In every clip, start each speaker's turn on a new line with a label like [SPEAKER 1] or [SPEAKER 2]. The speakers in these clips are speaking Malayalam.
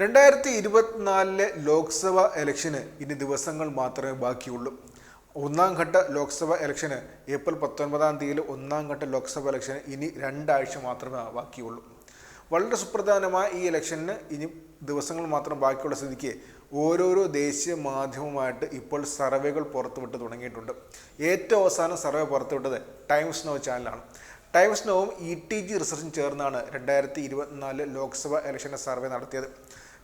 [SPEAKER 1] രണ്ടായിരത്തി ഇരുപത്തിനാലിലെ ലോക്സഭ ഇലക്ഷന് ഇനി ദിവസങ്ങൾ മാത്രമേ ബാക്കിയുള്ളൂ. ഒന്നാം ഘട്ട ലോക്സഭ ഇലക്ഷന് ഏപ്രിൽ പത്തൊൻപതാം തീയതി ഒന്നാം ഘട്ട ലോക്സഭ ഇലക്ഷന് ഇനി രണ്ടാഴ്ച മാത്രമേ ബാക്കിയുള്ളൂ. വളരെ സുപ്രധാനമായ ഈ ഇലക്ഷന് ഇനി ദിവസങ്ങൾ മാത്രം ബാക്കിയുള്ള സ്ഥിതിക്ക് ഓരോരോ ദേശീയ മാധ്യമമായിട്ട് ഇപ്പോൾ സർവേകൾ പുറത്തുവിട്ട് തുടങ്ങിയിട്ടുണ്ട്. ഏറ്റവും അവസാനം സർവേ പുറത്തുവിട്ടത് ടൈംസ് നോ ചാനലാണ്. ടൈംസ് നോവും ഇ ടി ജി റിസർച്ചും ചേർന്നാണ് രണ്ടായിരത്തി ഇരുപത്തിനാല് ലോക്സഭ ഇലക്ഷന്റെ സർവേ നടത്തിയത്.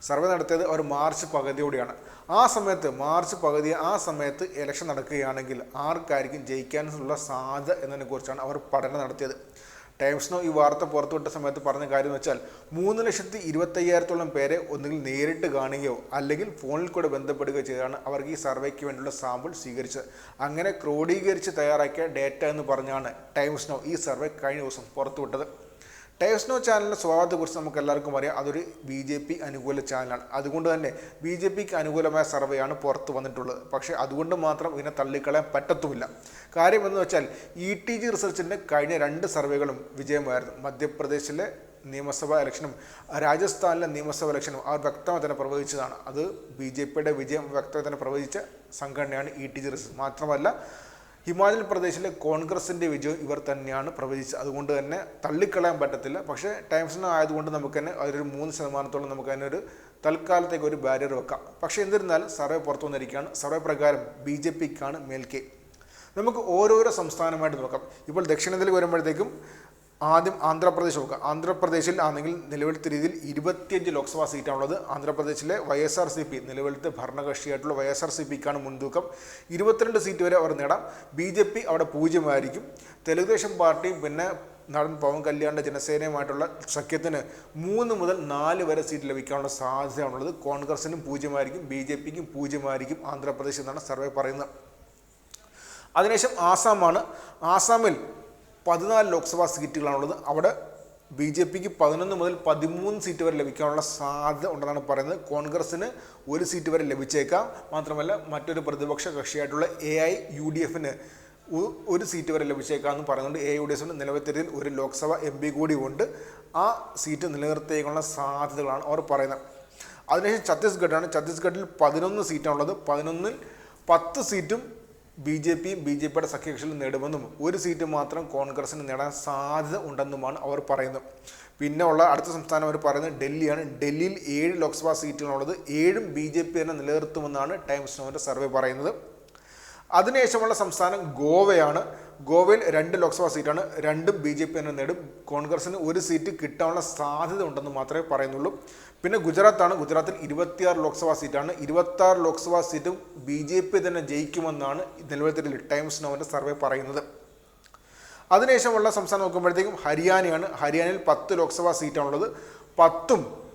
[SPEAKER 1] സർവേ നടത്തിയത് അവർ മാർച്ച് പകുതിയോടെയാണ്. ആ സമയത്ത് മാർച്ച് പകുതി ആ സമയത്ത് ഇലക്ഷൻ നടക്കുകയാണെങ്കിൽ ആർക്കായിരിക്കും ജയിക്കാനുള്ള സാധ്യത എന്നതിനെക്കുറിച്ചാണ് അവർ പഠനം നടത്തിയത്. ടൈംസ് നോ ഈ വാർത്ത പുറത്തുവിട്ട സമയത്ത് പറഞ്ഞ കാര്യം എന്ന് വെച്ചാൽ മൂന്ന് ലക്ഷത്തി ഇരുപത്തയ്യായിരത്തോളം പേരെ ഒന്നുകിൽ നേരിട്ട് കാണുകയോ അല്ലെങ്കിൽ ഫോണിൽ കൂടെ ബന്ധപ്പെടുകയോ ചെയ്താണ് അവർക്ക് ഈ സർവേക്ക് വേണ്ടിയുള്ള സാമ്പിൾ സ്വീകരിച്ചത്. അങ്ങനെ ക്രോഡീകരിച്ച് തയ്യാറാക്കിയ ഡേറ്റ എന്ന് പറഞ്ഞാണ് ടൈംസ് നോ ഈ സർവേ കഴിഞ്ഞ ദിവസം പുറത്തുവിട്ടത് ടൈംസ് നോ ചാനലിന്റെ സ്വഭാവത്തെക്കുറിച്ച് നമുക്ക് എല്ലാവർക്കും അറിയാം. അതൊരു ബി ജെ പി അനുകൂല ചാനലാണ് അതുകൊണ്ട് തന്നെ ബി ജെ പിക്ക് അനുകൂലമായ സർവേയാണ് പുറത്ത് വന്നിട്ടുള്ളത്. പക്ഷേ അതുകൊണ്ട് മാത്രം ഇതിനെ തള്ളിക്കളയാൻ പറ്റത്തുമില്ല. കാര്യം എന്ന് വെച്ചാൽ ഇ ടി ജി റിസർച്ചിന്റെ കഴിഞ്ഞ രണ്ട് സർവേകളും വിജയമായിരുന്നു. മധ്യപ്രദേശിലെ നിയമസഭാ ഇലക്ഷനും രാജസ്ഥാനിലെ നിയമസഭാ ഇലക്ഷനും അവർ വ്യക്തമായി തന്നെ പ്രവചിച്ചതാണ്. അത് ബി ജെ പിയുടെ വിജയം വ്യക്തമായി തന്നെ പ്രവചിച്ച സംഘടനയാണ് ഇ ടി ജി റിസർച്ച് മാത്രമല്ല ഹിമാചൽ പ്രദേശിലെ കോൺഗ്രസിന്റെ വിജയം ഇവർ തന്നെയാണ് പ്രവചിച്ചത്. അതുകൊണ്ട് തന്നെ തള്ളിക്കളയാൻ പറ്റത്തില്ല. പക്ഷേ ടൈംസിന് ആയതുകൊണ്ട് നമുക്ക് തന്നെ അതൊരു മൂന്ന് ശതമാനത്തോളം നമുക്ക് ഒരു തൽക്കാലത്തേക്ക് ഒരു ബാരിയർ വെക്കാം. പക്ഷേ എന്നിരുന്നാലും സർവേ പുറത്തു വന്നിരിക്കുകയാണ്. സർവേ പ്രകാരം ബി ജെ പിക്കാണ് മേൽക്കെ. നമുക്ക് ഓരോരോ സംസ്ഥാനമായിട്ട് നോക്കാം. ഇപ്പോൾ ദക്ഷിണേന്ത്യയിൽ വരുമ്പോഴത്തേക്കും ആദ്യം ആന്ധ്രാപ്രദേശ് നോക്കുക. ആന്ധ്രാപ്രദേശിൽ ആണെങ്കിൽ നിലവിലത്തെ രീതിയിൽ ഇരുപത്തിയഞ്ച് ലോക്സഭാ സീറ്റാണുള്ളത്. ആന്ധ്രാപ്രദേശിലെ Y S R C P നിലവിലത്തെ ഭരണകക്ഷിയായിട്ടുള്ള വൈ എസ് ആർ സി പിക്കാണ് മുൻതൂക്കം. ഇരുപത്തിരണ്ട് സീറ്റ് വരെ അവർ നേടാം. ബി ജെ പി അവിടെ പൂജ്യമായിരിക്കും. തെലുഗുദേശം പാർട്ടിയും പിന്നെ നടൻ പവൻ കല്യാണിന്റെ ജനസേനയുമായിട്ടുള്ള സഖ്യത്തിന് മൂന്ന് മുതൽ നാല് വരെ സീറ്റ് ലഭിക്കാനുള്ള സാധ്യതയാണുള്ളത്. കോൺഗ്രസിനും പൂജ്യമായിരിക്കും. ബി ജെ പിക്കും പൂജ്യമായിരിക്കും ആന്ധ്രാപ്രദേശ് എന്നാണ് സർവേ പറയുന്നത്. അതിനുശേഷം ആസാമാണ്. ആസാമിൽ പതിനാല് ലോക്സഭാ സീറ്റുകളാണുള്ളത്. അവിടെ ബി ജെ പിക്ക് പതിനൊന്ന് മുതൽ പതിമൂന്ന് സീറ്റ് വരെ ലഭിക്കാനുള്ള സാധ്യത ഉണ്ടെന്നാണ് പറയുന്നത്. കോൺഗ്രസിന് ഒരു സീറ്റ് വരെ ലഭിച്ചേക്കാം. മാത്രമല്ല മറ്റൊരു പ്രതിപക്ഷ കക്ഷിയായിട്ടുള്ള എ ഐ യു ഡി എഫിന് ഒരു സീറ്റ് വരെ ലഭിച്ചേക്കാം എന്ന് പറയുന്നുണ്ട്. എ യു ഡി എഫിന് നിലവിൽ ഒരു ലോക്സഭ എം പി കൂടി ഉണ്ട് ആ സീറ്റ് നിലനിർത്തേക്കുള്ള സാധ്യതകളാണ് അവർ പറയുന്നത്. അതിനുശേഷം ഛത്തീസ്ഗഡാണ് ഛത്തീസ്ഗഡിൽ പതിനൊന്ന് സീറ്റാണുള്ളത്. പതിനൊന്നിൽ പത്ത് സീറ്റും ബി ജെ പിയും ബി ജെ പിയുടെ സഖ്യകക്ഷിയിൽ നേടുമെന്നും ഒരു സീറ്റ് മാത്രം കോൺഗ്രസിന് നേടാൻ സാധ്യത ഉണ്ടെന്നുമാണ് അവർ പറയുന്നത്. പിന്നെ ഉള്ള അടുത്ത സംസ്ഥാനം അവർ പറയുന്നത് ഡൽഹിയാണ്. ഡൽഹിയിൽ ഏഴ് ലോക്സഭാ സീറ്റുകളുള്ളത് ഏഴും ബി ജെ പി തന്നെ നിലനിർത്തുമെന്നാണ് ടൈംസ് നോവിന്റെ സർവേ പറയുന്നത്. അതിനുശേഷമുള്ള സംസ്ഥാനം ഗോവയാണ്. ഗോവയിൽ രണ്ട് ലോക്സഭാ സീറ്റാണ്. രണ്ടും ബി ജെ പി തന്നെ നേടും. കോൺഗ്രസിന് ഒരു സീറ്റ് കിട്ടാനുള്ള സാധ്യത ഉണ്ടെന്ന് മാത്രമേ പറയുന്നുള്ളൂ. പിന്നെ ഗുജറാത്താണ്. ഗുജറാത്തിൽ ഇരുപത്തിയാറ് ലോക്സഭാ സീറ്റാണ്. ഇരുപത്താറ് ലോക്സഭാ സീറ്റും ബി ജെ പി തന്നെ ജയിക്കുമെന്നാണ് നിലവിലത്തെ ടൈംസ് നോവിന്റെ സർവേ പറയുന്നത്. അതിനുശേഷമുള്ള സംസ്ഥാനം നോക്കുമ്പോഴത്തേക്കും ഹരിയാനയാണ്. ഹരിയാനയിൽ പത്ത് ലോക്സഭാ സീറ്റാണുള്ളത്. പത്തും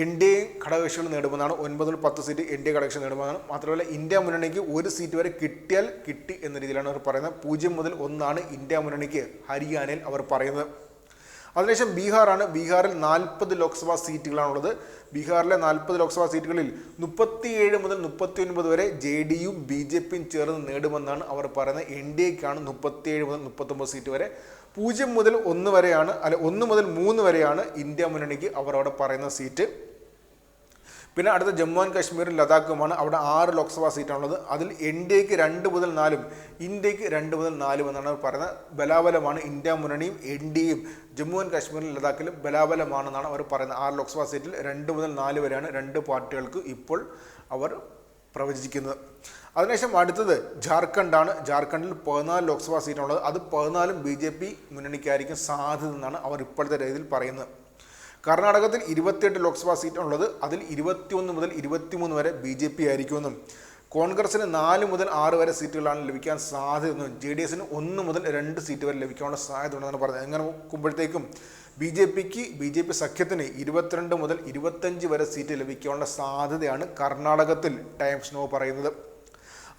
[SPEAKER 1] എൻ ഡി എ ഘടകകക്ഷികൾ നേടുമെന്നാണ് ഒൻപതിൽ പത്ത് സീറ്റ് എൻ ഡി എ ഘടകകക്ഷി നേടുമെന്നാണ്. മാത്രമല്ല ഇന്ത്യ മുന്നണിക്ക് ഒരു സീറ്റ് വരെ കിട്ടിയാൽ കിട്ടി എന്ന രീതിയിലാണ് അവർ പറയുന്നത്. പൂജ്യം മുതൽ ഒന്നാണ് ഇന്ത്യ മുന്നണിക്ക് ഹരിയാനയിൽ അവർ പറയുന്നത്. അതിനുശേഷം ബീഹാറാണ്. ബീഹാറിൽ നാൽപ്പത് ലോക്സഭാ സീറ്റുകളാണുള്ളത്. ബീഹാറിലെ നാൽപ്പത് ലോക്സഭാ സീറ്റുകളിൽ മുപ്പത്തിയേഴ് മുതൽ മുപ്പത്തി ഒൻപത് വരെ ജെ ഡിയും ബി ജെ പിയും ചേർന്ന് നേടുമെന്നാണ് അവർ പറയുന്നത്. എൻ ഡി എക്കാണ് മുപ്പത്തിയേഴ് മുതൽ മുപ്പത്തൊമ്പത് സീറ്റ് വരെ. പൂജ്യം മുതൽ ഒന്ന് വരെയാണ് അല്ല ഒന്ന് മുതൽ മൂന്ന് വരെയാണ് ഇന്ത്യ മുന്നണിക്ക് അവർ അവിടെ പറയുന്ന സീറ്റ്. പിന്നെ അടുത്ത ജമ്മു ആൻഡ് കാശ്മീരും ലഡാക്കുമാണ്. അവിടെ ആറ് ലോക്സഭാ സീറ്റാണുള്ളത്. അതിൽ എൻ ഡി എക്ക് രണ്ട് മുതൽ നാലും ഇന്ത്യയ്ക്ക് രണ്ട് മുതൽ നാലും എന്നാണ് പറയുന്നത്. ബലാബലമാണ് ഇന്ത്യ മുന്നണിയും എൻ ഡിയും ജമ്മു ആൻഡ് കാശ്മീരിലും ലഡാക്കിലും ബലാബലമാണെന്നാണ് അവർ പറയുന്നത്. ആറ് ലോക്സഭാ സീറ്റിൽ രണ്ട് മുതൽ നാല് വരെയാണ് രണ്ട് പാർട്ടികൾക്ക് ഇപ്പോൾ അവർ പ്രവചിക്കുന്നത്. അതിനുശേഷം അടുത്തത് ജാർഖണ്ഡാണ്. ജാർഖണ്ഡിൽ പതിനാല് ലോക്സഭാ സീറ്റാണുള്ളത്. അത് പതിനാലും ബി ജെ പി മുന്നണിക്കായിരിക്കും സാധ്യത എന്നാണ് അവർ ഇപ്പോഴത്തെ രീതിയിൽ പറയുന്നത്. കർണാടകത്തിൽ ഇരുപത്തിയെട്ട് ലോക്സഭാ സീറ്റാണുള്ളത് അതിൽ ഇരുപത്തിയൊന്ന് മുതൽ ഇരുപത്തിമൂന്ന് വരെ ബി ജെ പി ആയിരിക്കുമെന്നും കോൺഗ്രസിന് നാല് മുതൽ ആറ് വരെ സീറ്റുകളാണ് ലഭിക്കാൻ സാധ്യതയെന്നും ജെ ഡി എസിന് ഒന്ന് മുതൽ രണ്ട് സീറ്റ് വരെ ലഭിക്കാനുള്ള സാധ്യത ഉണ്ടെന്നാണ് പറഞ്ഞത്. അങ്ങനെ നോക്കുമ്പോഴത്തേക്കും ബി ജെ പിക്ക് ബി ജെ പി സഖ്യത്തിന് ഇരുപത്തിരണ്ട് മുതൽ ഇരുപത്തഞ്ച് വരെ സീറ്റ് ലഭിക്കാനുള്ള സാധ്യതയാണ് കർണാടകത്തിൽ ടൈംസ് നോ പറയുന്നത്.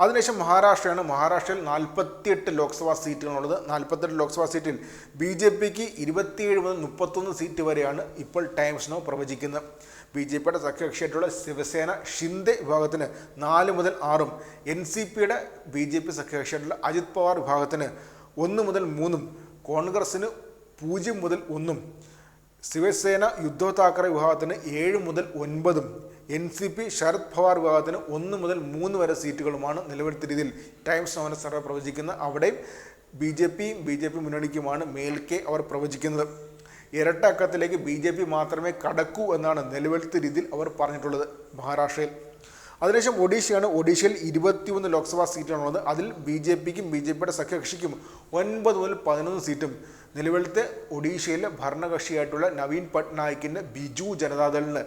[SPEAKER 1] അതിനുശേഷം മഹാരാഷ്ട്രയാണ് മഹാരാഷ്ട്രയിൽ നാൽപ്പത്തിയെട്ട് ലോക്സഭാ സീറ്റുകളുള്ളത്. നാൽപ്പത്തെട്ട് ലോക്സഭാ സീറ്റിൽ ബി ജെ പിക്ക് ഇരുപത്തിയേഴ് മുതൽ മുപ്പത്തൊന്ന് സീറ്റ് വരെയാണ് ഇപ്പോൾ ടൈംസ് നോ പ്രവചിക്കുന്നത്. ബി ജെ പിയുടെ സഖ്യകക്ഷിയായിട്ടുള്ള ശിവസേന ഷിന്ദെ വിഭാഗത്തിന് നാല് മുതൽ ആറും. എൻ സി പിയുടെ ബി ജെ പി സഖ്യകക്ഷിയായിട്ടുള്ള അജിത് പവാർ വിഭാഗത്തിന് ഒന്ന് മുതൽ മൂന്നും. കോൺഗ്രസിന് പൂജ്യം മുതൽ ഒന്നും. ശിവസേന ഉദ്ധവ് താക്കറെ വിഭാഗത്തിന് ഏഴ് മുതൽ ഒൻപതും. N C P Sharad Pawar വിഭാഗത്തിന് ഒന്ന് മുതൽ മൂന്ന് വരെ സീറ്റുകളുമാണ് നിലവിലത്തെ രീതിയിൽ ടൈംസ് നവന സർവേ പ്രവചിക്കുന്നത്. അവിടെയും ബി ജെ പിയും ബി ജെ പി മുന്നണിക്കുമാണ് മേൽക്കെ അവർ പ്രവചിക്കുന്നത്. ഇരട്ട അക്കത്തിലേക്ക് ബി ജെ പി മാത്രമേ കടക്കൂ എന്നാണ് നിലവിലത്തെ രീതിയിൽ അവർ പറഞ്ഞിട്ടുള്ളത് മഹാരാഷ്ട്രയിൽ. അതിനുശേഷം ഒഡീഷയാണ്. ഒഡീഷയിൽ ഇരുപത്തിയൊന്ന് ലോക്സഭാ സീറ്റാണുള്ളത്. അതിൽ ബി ജെ പിക്കും ബി ജെ പിയുടെ സഖ്യകക്ഷിക്കും ഒൻപത് മുതൽ പതിനൊന്ന് സീറ്റും നിലവിലത്തെ ഒഡീഷയിലെ ഭരണകക്ഷിയായിട്ടുള്ള നവീൻ പട്നായിക്കിന്റെ ബിജു ജനതാദളിന്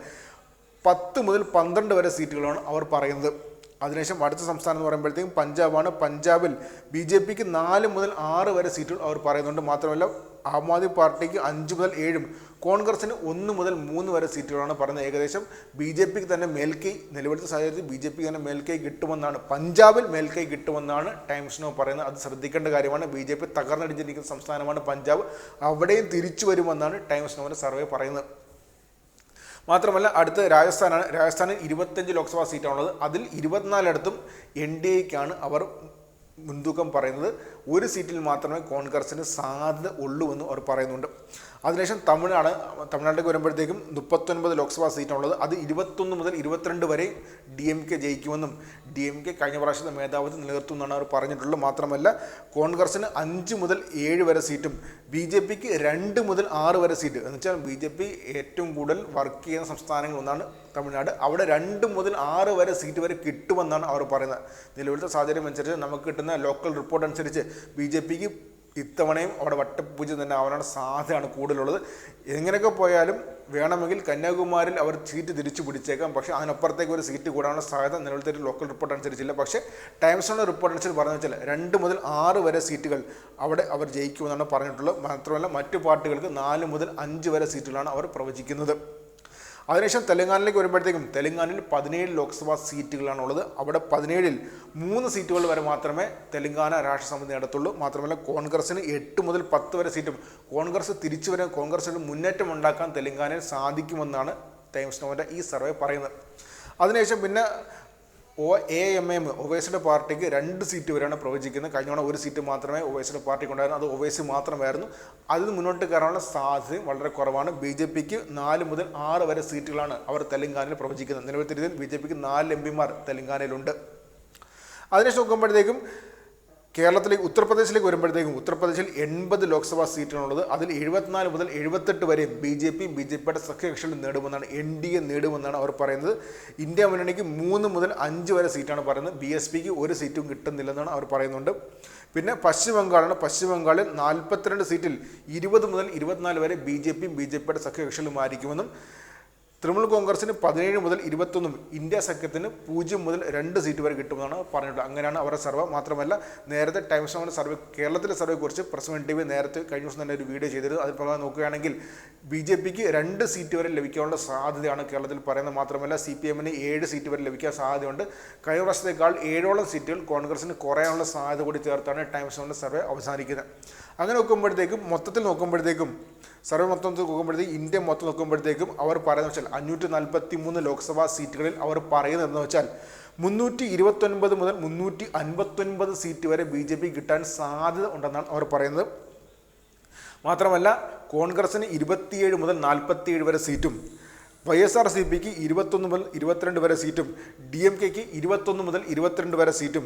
[SPEAKER 1] പത്ത് മുതൽ പന്ത്രണ്ട് വരെ സീറ്റുകളാണ് അവർ പറയുന്നത്. അതിനുശേഷം അടുത്ത സംസ്ഥാനം എന്ന് പറയുമ്പോഴത്തേക്കും പഞ്ചാബാണ്. പഞ്ചാബിൽ ബി ജെ പിക്ക് നാല് മുതൽ ആറ് വരെ സീറ്റുകൾ അവർ പറയുന്നുണ്ട്. മാത്രമല്ല ആം ആദ്മി പാർട്ടിക്ക് അഞ്ച് മുതൽ ഏഴും കോൺഗ്രസിന് ഒന്ന് മുതൽ മൂന്ന് വരെ സീറ്റുകളാണ് പറയുന്നത്. ഏകദേശം ബി ജെ പിക്ക് തന്നെ മേൽക്കൈ നിലവിലത്തെ സാഹചര്യത്തിൽ ബി ജെ പിക്ക് തന്നെ മേൽക്കൈ കിട്ടുമെന്നാണ്. പഞ്ചാബിൽ മേൽക്കൈ കിട്ടുമെന്നാണ് ടൈംസ് നോ പറയുന്നത്. അത് ശ്രദ്ധിക്കേണ്ട കാര്യമാണ്. ബി ജെ പി തകർന്നടിച്ചിരിക്കുന്ന സംസ്ഥാനമാണ് പഞ്ചാബ്. അവിടെയും തിരിച്ചു വരുമെന്നാണ് ടൈംസ് നോവിന്റെ സർവേ പറയുന്നത്. മാത്രമല്ല അടുത്ത് രാജസ്ഥാനാണ്. രാജസ്ഥാനിൽ ഇരുപത്തഞ്ച് ലോക്സഭാ സീറ്റാണുള്ളത്. അതിൽ ഇരുപത്തിനാലിടത്തും എൻ ഡി എക്കാണ് അവർ മുൻതൂക്കം പറയുന്നത്. ഒരു സീറ്റിൽ മാത്രമേ കോൺഗ്രസിന് സാധ്യത ഉള്ളൂ എന്ന് അവർ പറയുന്നുണ്ട്. അതിനുശേഷം തമിഴ്നാട് തമിഴ്നാട്ടിലേക്ക് വരുമ്പോഴത്തേക്കും മുപ്പത്തൊൻപത് ലോക്സഭാ സീറ്റാണുള്ളത് അത് ഇരുപത്തൊന്ന് മുതൽ ഇരുപത്തിരണ്ട് വരെ ഡി എം കെ ജയിക്കുമെന്നും ഡി എം കെ കഴിഞ്ഞ പ്രാവശ്യത്തെ മേധാവിത്വം നിലനിർത്തുമെന്നാണ് അവർ പറഞ്ഞിട്ടുള്ളത്. മാത്രമല്ല കോൺഗ്രസിന് അഞ്ച് മുതൽ ഏഴ് വരെ സീറ്റും ബി ജെ പിക്ക് രണ്ട് മുതൽ ആറ് വരെ സീറ്റ്. എന്ന് വെച്ചാൽ ബി ജെ പി ഏറ്റവും കൂടുതൽ വർക്ക് ചെയ്യുന്ന സംസ്ഥാനങ്ങൾ ഒന്നാണ് തമിഴ്നാട്. അവിടെ രണ്ട് മുതൽ ആറ് വരെ സീറ്റ് വരെ കിട്ടുമെന്നാണ് അവർ പറയുന്നത്. നിലവിലത്തെ സാഹചര്യം അനുസരിച്ച് നമുക്ക് കിട്ടുന്ന ലോക്കൽ റിപ്പോർട്ട് അനുസരിച്ച് ബി ജെ പിക്ക് ഇത്തവണയും അവിടെ വട്ടപ്പൂജ തന്നെ ആവാനാണ് സാധ്യതയാണ് കൂടുതലുള്ളത്. എങ്ങനെയൊക്കെ പോയാലും വേണമെങ്കിൽ കന്യാകുമാരിൽ അവർ സീറ്റ് തിരിച്ചു പിടിച്ചേക്കാം. പക്ഷേ അതിനപ്പുറത്തേക്ക് ഒരു സീറ്റ് കൂടാനുള്ള സാധ്യത നിലവിലത്തെ ഒരു ലോക്കൽ റിപ്പോർട്ട് അനുസരിച്ചില്ല. പക്ഷേ ടൈംസിന്റെ റിപ്പോർട്ട് അനുസരിച്ച് പറഞ്ഞു വെച്ചാൽ രണ്ട് മുതൽ ആറ് വരെ സീറ്റുകൾ അവിടെ അവർ ജയിക്കുമെന്നാണ് പറഞ്ഞിട്ടുള്ളത്. മാത്രമല്ല മറ്റു പാർട്ടികൾക്ക് നാല് മുതൽ അഞ്ച് വരെ സീറ്റുകളാണ് അവർ പ്രവചിക്കുന്നത്. അതിനുശേഷം തെലങ്കാനയിലേക്ക് വരുമ്പോഴത്തേക്കും തെലങ്കാനയിൽ പതിനേഴ് ലോക്സഭാ സീറ്റുകളാണ് ഉള്ളത് അവിടെ പതിനേഴിൽ മൂന്ന് സീറ്റുകൾ വരെ മാത്രമേ തെലങ്കാന രാഷ്ട്ര സമിതി നടത്തുള്ളൂ. മാത്രമല്ല കോൺഗ്രസിന് എട്ട് മുതൽ പത്ത് വരെ സീറ്റും. കോൺഗ്രസ് തിരിച്ചു വരാൻ കോൺഗ്രസിന് മുന്നേറ്റം ഉണ്ടാക്കാൻ തെലങ്കാനയിൽ സാധിക്കുമെന്നാണ് ടൈംസ് നോവിന്റെ ഈ സർവേ പറയുന്നത്. അതിനുശേഷം പിന്നെ ഒ എ എം എം ഒവൈസിയുടെ പാർട്ടിക്ക് രണ്ട് സീറ്റ് വരെയാണ് പ്രവചിക്കുന്നത്. കഴിഞ്ഞ തവണ ഒരു സീറ്റ് മാത്രമേ ഒവൈസിയുടെ പാർട്ടിക്ക് ഉണ്ടായിരുന്നു അത് ഒവൈസി മാത്രമായിരുന്നു. അതിൽ മുന്നോട്ട് കയറാനുള്ള സാധ്യത വളരെ കുറവാണ്. ബി ജെ പിക്ക് നാല് മുതൽ ആറ് വരെ സീറ്റുകളാണ് അവർ തെലങ്കാനയിൽ പ്രവചിക്കുന്നത്. നിലവിലത്തെ രീതിയിൽ ബി ജെ പിക്ക് നാല് എം പിമാർ തെലങ്കാനയിലുണ്ട്. അതിനുശേഷം നോക്കുമ്പോഴത്തേക്കും കേരളത്തിലേക്ക് ഉത്തർപ്രദേശിലേക്ക് വരുമ്പോഴത്തേക്കും ഉത്തർപ്രദേശിൽ എൺപത് ലോക്സഭാ സീറ്റാണുള്ളത് അതിൽ എഴുപത്തിനാല് മുതൽ എഴുപത്തെട്ട് വരെ B J P B J പിയുടെ സഖ്യകക്ഷികൾ നേടുമെന്നാണ് എൻ ഡി എ നേടുമെന്നാണ് അവർ പറയുന്നത്. ഇന്ത്യ മുന്നണിക്ക് മൂന്ന് മുതൽ അഞ്ച് വരെ സീറ്റാണ് പറയുന്നത്. ബി എസ് പിക്ക് ഒരു സീറ്റും കിട്ടുന്നില്ലെന്നാണ് അവർ പറയുന്നുണ്ട്. പിന്നെ പശ്ചിമ ബംഗാളാണ് പശ്ചിമ ബംഗാളിൽ നാൽപ്പത്തിരണ്ട് സീറ്റിൽ ഇരുപത് മുതൽ ഇരുപത്തിനാല് വരെ ബി ജെ പിയും ബി ജെ പിയുടെ സഖ്യകക്ഷികളുമായിരിക്കുമെന്നും തൃണമൂൽ കോൺഗ്രസിന് പതിനേഴ് മുതൽ ഇരുപത്തൊന്നും ഇന്ത്യ സഖ്യത്തിന് പൂജ്യം മുതൽ രണ്ട് സീറ്റ് വരെ കിട്ടുമെന്നാണ് പറഞ്ഞിട്ടുള്ളത്. അങ്ങനെയാണ് അവരുടെ സർവേ. മാത്രമല്ല നേരത്തെ ടൈംസ് ഓഫ് സർവേ കേരളത്തിലെ സർവേയെക്കുറിച്ച് പ്രസ് വൺ ടി വി നേരത്തെ കഴിഞ്ഞ ദിവസം തന്നെ ഒരു വീഡിയോ ചെയ്തിരുന്നു. അതിൽ പ്രകാരം നോക്കുകയാണെങ്കിൽ ബി ജെ പിക്ക് രണ്ട് സീറ്റ് വരെ ലഭിക്കാനുള്ള സാധ്യതയാണ് കേരളത്തിൽ പറയുന്നത്. മാത്രമല്ല സി പി എമ്മിന് ഏഴ് സീറ്റ് വരെ ലഭിക്കാൻ സാധ്യതയുണ്ട്. കഴിഞ്ഞ വർഷത്തേക്കാൾ ഏഴോളം സീറ്റുകൾ കോൺഗ്രസിന് കുറയാനുള്ള സാധ്യത കൂടി ചേർത്താണ് ടൈംസ് ഓഫ് സർവേ അവസാനിക്കുന്നത്. അങ്ങനെ നോക്കുമ്പോഴത്തേക്കും മൊത്തത്തിൽ നോക്കുമ്പോഴത്തേക്കും സർവേ മൊത്തം നോക്കുമ്പോഴത്തേക്കും ഇന്ത്യ മൊത്തം നോക്കുമ്പോഴത്തേക്കും അവർ പറയുന്നത് വെച്ചാൽ അഞ്ഞൂറ്റി നാൽപ്പത്തി മൂന്ന് ലോക്സഭാ സീറ്റുകളിൽ അവർ പറയുന്നതെന്ന് വെച്ചാൽ മുന്നൂറ്റി ഇരുപത്തൊൻപത് മുതൽ മുന്നൂറ്റി അൻപത്തൊൻപത് സീറ്റ് വരെ ബി ജെ പി കിട്ടാൻ സാധ്യത ഉണ്ടെന്നാണ് അവർ പറയുന്നത്. മാത്രമല്ല കോൺഗ്രസിന് ഇരുപത്തിയേഴ് മുതൽ നാൽപ്പത്തിയേഴ് വരെ സീറ്റും വൈ എസ് ആർ സി പിക്ക് ഇരുപത്തൊന്ന് മുതൽ ഇരുപത്തിരണ്ട് വരെ സീറ്റും ഡി എം കെക്ക് ഇരുപത്തൊന്ന് മുതൽ ഇരുപത്തിരണ്ട് വരെ സീറ്റും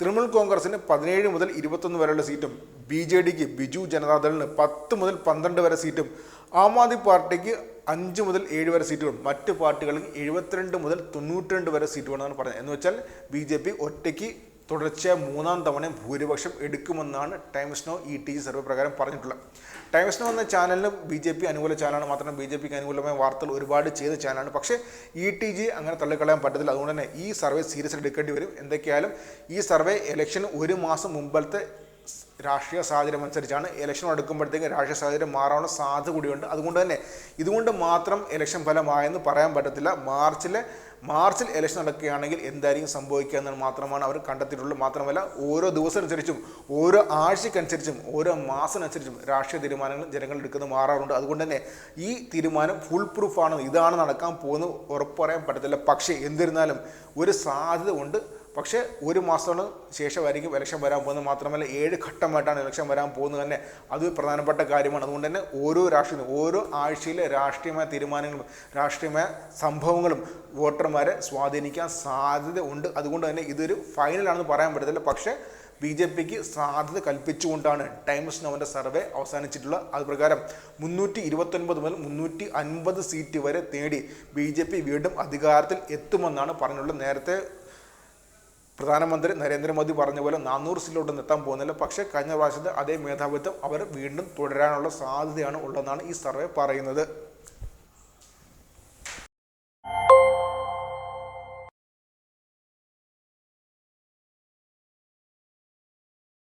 [SPEAKER 1] തൃണമൂൽ കോൺഗ്രസിന് പതിനേഴ് മുതൽ ഇരുപത്തൊന്ന് വരെയുള്ള സീറ്റും ബി ജെ ഡിക്ക് ബിജു ജനതാദളിന് പത്ത് മുതൽ പന്ത്രണ്ട് വരെ സീറ്റും ആം ആദ്മി പാർട്ടിക്ക് അഞ്ച് മുതൽ ഏഴ് വരെ സീറ്റുകളും മറ്റ് പാർട്ടികൾക്ക് എഴുപത്തിരണ്ട് മുതൽ തൊണ്ണൂറ്റിരണ്ട് വരെ സീറ്റുകളാണ് പറഞ്ഞത്. എന്ന് വെച്ചാൽ ബി ജെ പി ഒറ്റയ്ക്ക് തുടർച്ചയായ മൂന്നാം തവണയും ഭൂരിപക്ഷം എടുക്കുമെന്നാണ് Times Now E T survey പ്രകാരം പറഞ്ഞിട്ടുള്ളത്. ടൈംസ് നോ എന്ന ചാനലിന് ബി ജെ പി അനുകൂല ചാനലാണ്. മാത്രം ബി ജെ പിക്ക് അനുകൂലമായ വാർത്തകൾ ഒരുപാട് ചെയ്ത ചാനലാണ്. പക്ഷേ ഇ ടി ജി അങ്ങനെ തള്ളിക്കളയാൻ പറ്റത്തില്ല. അതുകൊണ്ട് തന്നെ ഈ സർവേ സീരിയസ് എടുക്കേണ്ടി വരും. എന്തൊക്കെയായാലും ഈ സർവേ ഇലക്ഷന് ഒരു മാസം മുമ്പത്തെ രാഷ്ട്രീയ സാഹചര്യം അനുസരിച്ചാണ് ഇലക്ഷൻ അടുക്കുമ്പോഴത്തേക്കും രാഷ്ട്രീയ സാഹചര്യം മാറാനുള്ള സാധ്യത കൂടിയുണ്ട്. അതുകൊണ്ട് തന്നെ ഇതുകൊണ്ട് മാത്രം ഇലക്ഷൻ ഫലമായെന്ന് പറയാൻ പറ്റത്തില്ല. മാർച്ചിലെ മാർച്ചിൽ ഇലക്ഷൻ നടക്കുകയാണെങ്കിൽ എന്തായിരിക്കും സംഭവിക്കുക എന്ന് മാത്രമാണ് അവർ കണ്ടെത്തിയിട്ടുള്ളത്. മാത്രമല്ല ഓരോ ദിവസം അനുസരിച്ചും ഓരോ ആഴ്ചക്കനുസരിച്ചും ഓരോ മാസത്തിനനുസരിച്ചും രാഷ്ട്രീയ തീരുമാനങ്ങൾ ജനങ്ങൾ എടുക്കുന്നത് മാറാറുണ്ട്. അതുകൊണ്ട് തന്നെ ഈ തീരുമാനം ഫുൾ പ്രൂഫാണ് ഇതാണ് നടക്കാൻ പോകുന്നത് ഉറപ്പ് പറയാൻ പറ്റത്തില്ല. പക്ഷേ എന്നിരുന്നാലും ഒരു സാധ്യത ഉണ്ട്. പക്ഷേ ഒരു മാസത്തോളം ശേഷമായിരിക്കും ഇലക്ഷൻ വരാൻ പോകുന്നത് മാത്രമല്ല ഏഴ് ഘട്ടമായിട്ടാണ് ഇലക്ഷൻ വരാൻ പോകുന്നത് തന്നെ. അത് പ്രധാനപ്പെട്ട കാര്യമാണ്. അതുകൊണ്ട് തന്നെ ഓരോ രാഷ്ട്രീയ ഓരോ ആഴ്ചയിലെ രാഷ്ട്രീയമായ തീരുമാനങ്ങളും രാഷ്ട്രീയമായ സംഭവങ്ങളും വോട്ടർമാരെ സ്വാധീനിക്കാൻ സാധ്യത ഉണ്ട്. അതുകൊണ്ട് തന്നെ ഇതൊരു ഫൈനലാണെന്ന് പറയാൻ പറ്റത്തില്ല. പക്ഷേ ബി ജെ പിക്ക് സാധ്യത കൽപ്പിച്ചുകൊണ്ടാണ് ടൈംസ് നവന്റെ സർവേ അവസാനിച്ചിട്ടുള്ള അത് പ്രകാരം മുന്നൂറ്റി ഇരുപത്തൊൻപത് മുതൽ മുന്നൂറ്റി അൻപത് സീറ്റ് വരെ നേടി ബി ജെ പി വീണ്ടും അധികാരത്തിൽ എത്തുമെന്നാണ് പറഞ്ഞുള്ളത് നേരത്തെ പ്രധാനമന്ത്രി നരേന്ദ്രമോദി പറഞ്ഞ പോലെ നാനൂറ് സീറ്റിലോട്ടൊന്നും എത്താൻ പോകുന്നില്ല. പക്ഷേ കഴിഞ്ഞ പ്രാവശ്യത്തെ അതേ മേധാവിത്വം അവർ വീണ്ടും തുടരാനുള്ള സാധ്യതയാണ് ഉള്ളതെന്നാണ് ഈ സർവേ പറയുന്നത്.